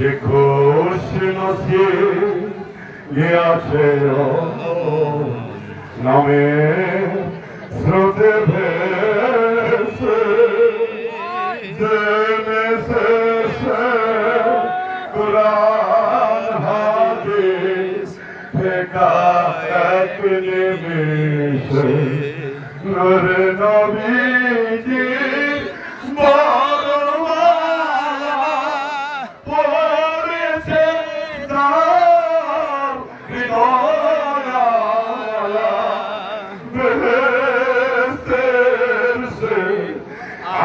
যে ঘোষ নসে গিয়াছে নামে স্রোতে ভেসে জেনে শেষে কোরআন হাদিস ফেকা এক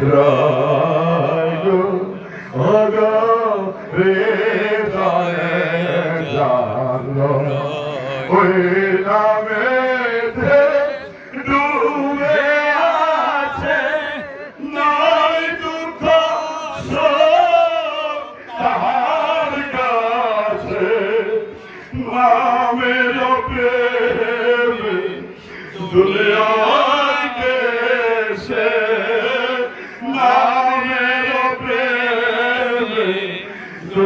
রায় অগ হৃদয়ে জানো। ওই নামে ডুবে আছে, নাই দুঃখ তাহার কাছে। নামের প্রেমে দুনিয়ায়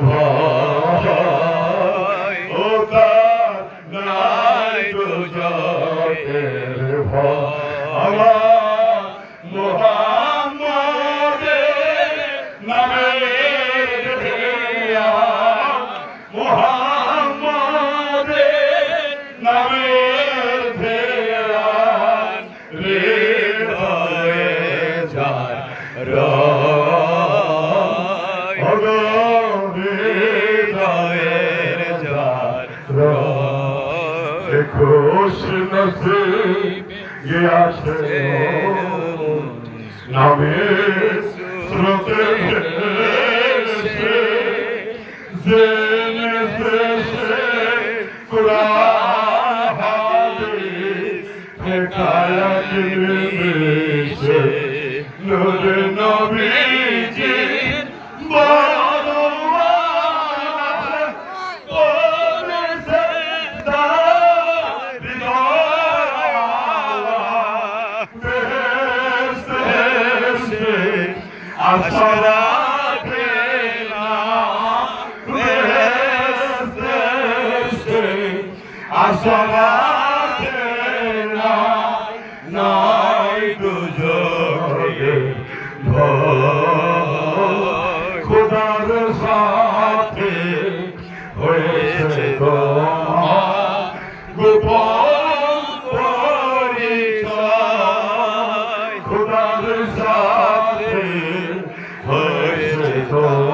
ভয় ও তার নাই দুজকের ভয়। রয় খুশ নসিব গিয়াছে নামে স্রোতে ভেসে জেনে শেষে কুরআন হাদিস ফেকায়াত নিমিষে নূর খোদার সাথে হয়েছে তোমার হয়েছে